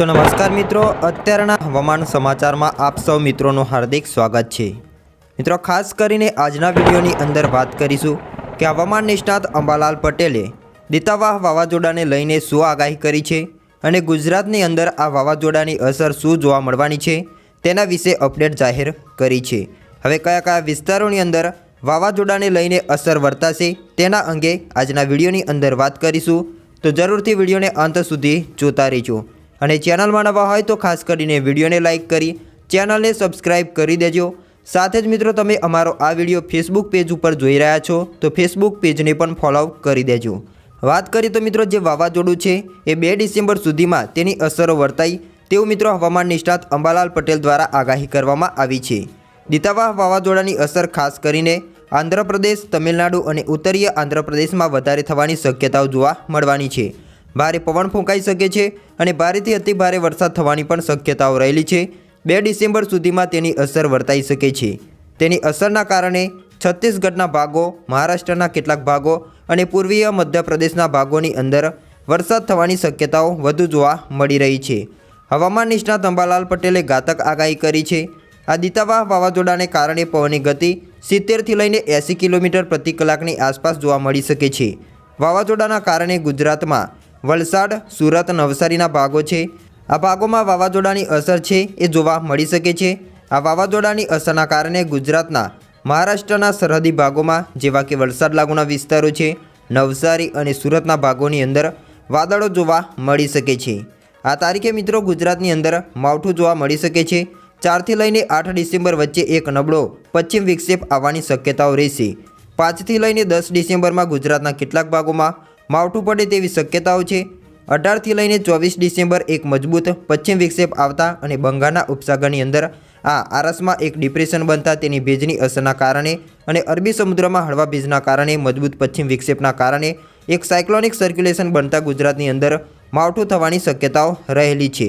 તો નમસ્કાર મિત્રો, અત્યારના હવામાન સમાચારમાં આપ સૌ મિત્રોનું હાર્દિક સ્વાગત છે. મિત્રો, ખાસ કરીને આજના વિડીયોની અંદર વાત કરીશું કે હવામાન નિષ્ણાત અંબાલાલ પટેલે દિતાવાહ વાવાઝોડાને લઈને શું આગાહી કરી છે અને ગુજરાતની અંદર આ વાવાઝોડાની અસર શું જોવા મળવાની છે તેના વિશે અપડેટ જાહેર કરી છે. હવે કયા કયા વિસ્તારોની અંદર વાવાઝોડાને લઈને અસર વર્તાશે તેના અંગે આજના વિડીયોની અંદર વાત કરીશું. તો જરૂરથી વિડીયોને અંત સુધી જોતા રહેજો. અને ચેનલમાં નવા હોય તો ખાસ કરીને વિડીયોને લાઇક કરી ચેનલને સબસ્ક્રાઇબ કરી દેજો. સાથે જ મિત્રો તમે અમારો આ વીડિયો ફેસબુક પેજ ઉપર જોઈ રહ્યા છો તો ફેસબુક પેજને પણ ફોલો કરી દેજો. વાત કરીએ તો મિત્રો જે વાવાઝોડું છે એ બે ડિસેમ્બર સુધીમાં તેની અસરો વર્તાઈ તેવું મિત્રો હવામાન નિષ્ણાત અંબાલાલ પટેલ દ્વારા આગાહી કરવામાં આવી છે. દિતાવાહ વાવાઝોડાની અસર ખાસ કરીને આંધ્રપ્રદેશ, તમિલનાડુ અને ઉત્તરીય આંધ્રપ્રદેશમાં વધારે થવાની શક્યતાઓ જોવા મળવાની છે. ભારે પવન ફૂંકાઈ શકે છે અને ભારેથી અતિભારે વરસાદ થવાની પણ શક્યતાઓ રહેલી છે. બે ડિસેમ્બર સુધીમાં તેની અસર વર્તાઈ શકે છે. તેની અસરના કારણે છત્તીસગઢના ભાગો, મહારાષ્ટ્રના કેટલાક ભાગો અને પૂર્વીય મધ્યપ્રદેશના ભાગોની અંદર વરસાદ થવાની શક્યતાઓ વધુ જોવા મળી રહી છે. હવામાન નિષ્ણાત અંબાલાલ પટેલે ઘાતક આગાહી કરી છે. આ દિતાવાહ વાવાઝોડાને કારણે પવનની ગતિ સિત્તેરથી લઈને એંસી કિલોમીટર પ્રતિ કલાકની આસપાસ જોવા મળી શકે છે. વાવાઝોડાના કારણે ગુજરાતમાં વલસાડ, સુરત, નવસારીના ભાગો છે. આ ભાગોમાં વાવાઝોડાની અસર છે એ જોવા મળી શકે છે. આ વાવાઝોડાની અસરના કારણે ગુજરાતના મહારાષ્ટ્રના સરહદી ભાગોમાં, જેવા કે વલસાડ લાગુના વિસ્તારો છે, નવસારી અને સુરતના ભાગોની અંદર વાદળો જોવા મળી શકે છે. આ તારીખે મિત્રો ગુજરાતની અંદર માવઠું જોવા મળી શકે છે. ચારથી લઈને આઠ ડિસેમ્બર વચ્ચે એક નબળો પશ્ચિમ વિક્ષેપ આવવાની શક્યતાઓ રહેશે. પાંચથી લઈને દસ ડિસેમ્બરમાં ગુજરાતના કેટલાક ભાગોમાં માવઠું પડે તેવી શક્યતાઓ છે. અઢારથી લઈને ચોવીસ ડિસેમ્બર એક મજબૂત પશ્ચિમ વિક્ષેપ આવતા અને બંગાળના ઉપસાગરની અંદર આ આરસમાં એક ડિપ્રેશન બનતા તેની ભેજની અસરના કારણે અને અરબી સમુદ્રમાં હળવા ભેજના કારણે મજબૂત પશ્ચિમ વિક્ષેપના કારણે એક સાયક્લોનિક સર્ક્યુલેશન બનતા ગુજરાતની અંદર માવઠું થવાની શક્યતાઓ રહેલી છે.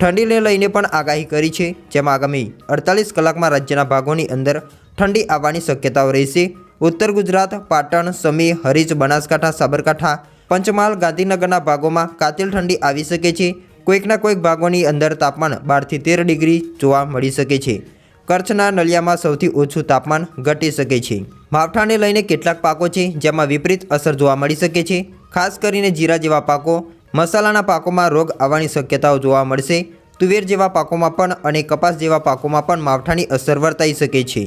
ઠંડીને લઈને પણ આગાહી કરી છે, જેમાં આગામી અડતાલીસ કલાકમાં રાજ્યના ભાગોની અંદર ઠંડી આવવાની શક્યતાઓ રહેશે. ઉત્તર ગુજરાત, પાટણ, સમી, હરીજ, બનાસકાંઠા, સાબરકાંઠા, પંચમહાલ, ગાંધીનગરના ભાગોમાં કાતિલ ઠંડી આવી શકે છે. કોઈકના કોઈક ભાગોની અંદર તાપમાન બારથી તેર ડિગ્રી જોવા મળી શકે છે. કચ્છના નલિયામાં સૌથી ઓછું તાપમાન ઘટી શકે છે. માવઠાને લઈને કેટલાક પાકો છે જેમાં વિપરીત અસર જોવા મળી શકે છે. ખાસ કરીને જીરા જેવા પાકો, મસાલાના પાકોમાં રોગ આવવાની શક્યતાઓ જોવા મળશે. તુવેર જેવા પાકોમાં પણ અને કપાસ જેવા પાકોમાં પણ માવઠાની અસર વર્તાઈ શકે છે.